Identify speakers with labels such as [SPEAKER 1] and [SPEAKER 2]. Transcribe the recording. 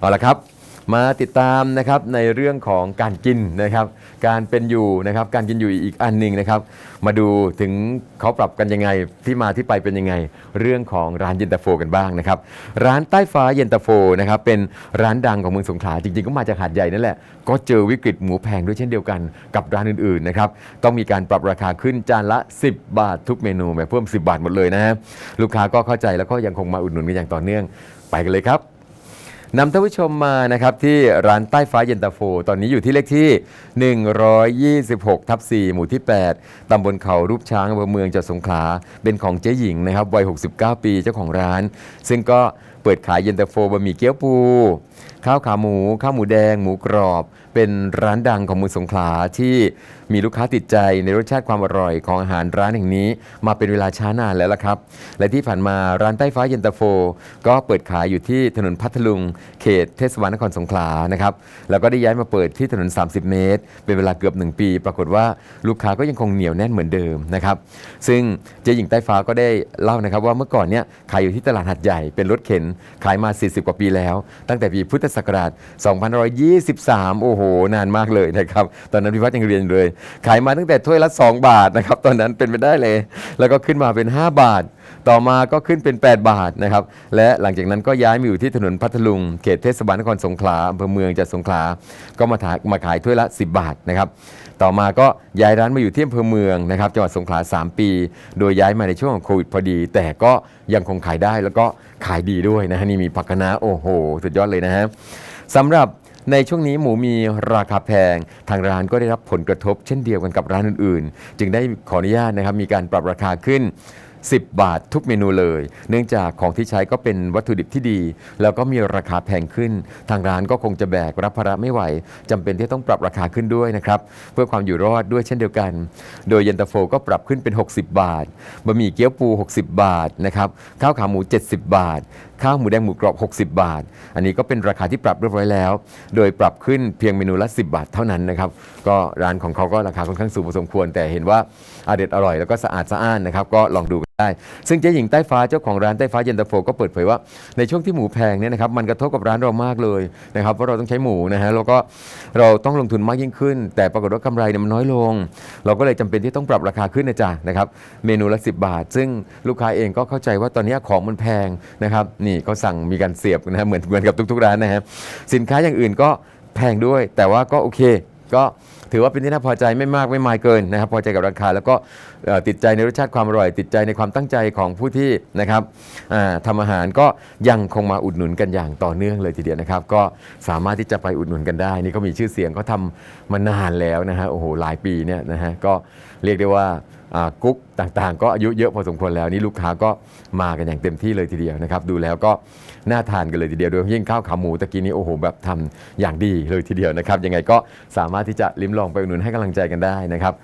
[SPEAKER 1] เอาละครับ มาติดตามนะครับในเรื่องของการกินนะครับ การเป็นอยู่นะครับ การกินอยู่อีกอันหนึ่งนะครับ มาดูถึงเขาปรับกันยังไงที่มาที่ไปเป็นยังไง เรื่องของร้านเย็นตาโฟกันบ้างนะครับ ร้านใต้ฟ้าเย็นตาโฟนะครับ เป็นร้านดังของเมืองสงขลาจริงๆ ก็มาจากหาดใหญ่นั่นแหละ ก็เจอวิกฤตหมูแพงด้วยเช่นเดียวกันกับร้านอื่นๆนะครับ ต้องมีการปรับราคาขึ้นจานละ 10 บาททุกเมนูแบบเพิ่ม 10 บาทหมดเลยนะฮะ ลูกค้าก็เข้าใจแล้วก็ยังคงมาอุดหนุนกันอย่างต่อเนื่อง ไปกันเลยครับ นำท่านผู้ชมมานะครับที่ร้านใต้ฟ้าเย็นตาโฟ ตอนนี้อยู่ที่เลขที่ 126 ทับ 4 หมู่ที่ 8 ตำบลเขารูปช้างอำเภอเมืองจังหวัดสงขลา เป็นของเจ๊หญิงนะครับวัย 69 ปีเจ้าของร้าน ซึ่งก็เปิดขายเย็นตาโฟบะหมี่เกี๊ยวปู ข้าวขาหมู ข้าวหมูแดง หมูกรอบ เป็นร้านดังของเมืองสงขลาที่มีลูกค้าติดใจในรสชาติความอร่อยของอาหารร้านแห่งนี้ มาเป็นเวลาช้านานแล้วล่ะครับ และที่ผ่านมาร้านใต้ฟ้าเย็นตาโฟ ก็เปิดขายอยู่ที่ถนนพัทลุง เขตเทศบาลนครสงขลานะครับแล้วก็ได้ย้ายมาเปิดที่ถนน 30 เมตร เป็นเวลาเกือบ 1 ปี ปรากฏว่าลูกค้าก็ยังคงเหนียวแน่นเหมือนเดิมนะครับซึ่งเจ๊หญิงใต้ฟ้าก็ได้เล่านะครับว่าเมื่อก่อนเนี่ยขายอยู่ที่ตลาดหัดใหญ่เป็นรถเข็นขายมา 40 กว่าปีแล้ว ตั้งแต่ปีพุทธศักราช 2523 โอ้โห นานมากเลยนะครับ ตอนนั้นพี่วัดยังเรียนเลย ขายมาตั้งแต่ถ้วยละ 2 บาทนะครับ ตอนนั้นเป็นไปได้เลย แล้วก็ขึ้นมาเป็น 5 บาท ต่อมาก็ขึ้นเป็น 8 บาทนะครับ และหลังจากนั้นก็ย้ายมาอยู่ที่ถนนพัทลุง เขตเทศบาลนครสงขลาอำเภอเมืองจังหวัดสงขลา ก็มาถามาขายถ้วยละ 10 บาทนะครับ ต่อมาก็ย้ายร้านมาอยู่ที่อำเภอเมืองนะครับจังหวัดสงขลา 3 ปี โดยย้ายมาในช่วงของโควิดพอดี แต่ก็ยังคงขายได้แล้วก็ขายดีด้วยนะฮะนี่มีผักคะน้าโอ้โห สุดยอดเลยนะฮะสำหรับในช่วงนี้หมูมีราคาแพง ทางร้านก็ได้รับผลกระทบเช่นเดียวกันกับร้านอื่นๆ จึงได้ขออนุญาตนะครับมีการปรับราคาขึ้น 10 บาททุกเมนูเลย เนื่องจากของที่ใช้ก็เป็นวัตถุดิบที่ดี แล้วก็มีราคาแพงขึ้น ทางร้านก็คงจะแบกรับภาระไม่ไหวจำเป็นที่ต้องปรับราคาขึ้นด้วยนะครับ เพื่อความอยู่รอดด้วยเช่นเดียวกัน โดยเย็นตาโฟก็ปรับขึ้นเป็น 60 บาท บะหมี่เกี๊ยวปู 60 บาทนะครับ ข้าวขาหมู 70 บาท ข้าวหมูแดงหมูกรอบ 60 บาท อันนี้ก็เป็นราคาที่ปรับเรียบร้อยแล้ว โดยปรับขึ้นเพียงเมนูละ 10 บาทเท่านั้นนะครับ ก็ร้านของเขาก็ราคาค่อนข้างสูงพอสมควร แต่เห็นว่าอเด็ดอร่อยแล้วก็สะอาดสะอ้านนะครับ ก็ลองดู ได้ ซึ่งเจ๊หญิงใต้ฟ้าเจ้าของร้านใต้ฟ้าเย็นตาโฟก็เปิดเผยว่าในช่วงที่หมูแพงเนี่ยนะครับมันกระทบกับร้านเรามากเลยนะครับเพราะเราต้องใช้หมูนะฮะแล้วก็เราต้องลงทุนมากยิ่งขึ้น แต่ปรากฏว่ากำไรเนี่ยมันน้อยลง เราก็เลยจำเป็นที่ต้องปรับราคาขึ้นนะจ๊ะนะครับเมนูละ 10 บาท ซึ่งลูกค้าเองก็เข้าใจว่าตอนนี้ของมันแพงนะครับนี่เขาสั่งมีการเสียบนะฮะเหมือนเหมือนกับทุกๆร้านนะฮะสินค้าอย่างอื่นก็แพงด้วย แต่ว่าก็โอเคก็ ถือว่าเป็นที่น่าพอใจไม่มากไม่มายเกินนะครับ พอใจกับราคาแล้วก็ติดใจในรสชาติความอร่อย ติดใจในความตั้งใจของผู้ที่นะครับทำอาหารก็ยังคงมาอุดหนุนกันอย่างต่อเนื่องเลยทีเดียวนะครับ ก็สามารถที่จะไปอุดหนุนกันได้ นี่ก็มีชื่อเสียงเขาทำมานานแล้วนะฮะโอ้โหหลายปีเนี่ยนะฮะก็เรียกได้ว่ากุ๊กต่างๆ ก็อายุเยอะพอสมควรแล้วนี่ลูกค้าก็มากันอย่างเต็มที่เลยทีเดียวนะครับ ดูแล้วก็น่าทานกันเลยทีเดียวโดยเฉพาะยิ่งข้าวขาหมูตะกี้นี้โอ้โหแบบทำอย่างดีเลยทีเดียวนะครับยังไงก็สามารถที่จะลิ้มลองไปอุดหนุนให้กำลังใจกันได้นะครับ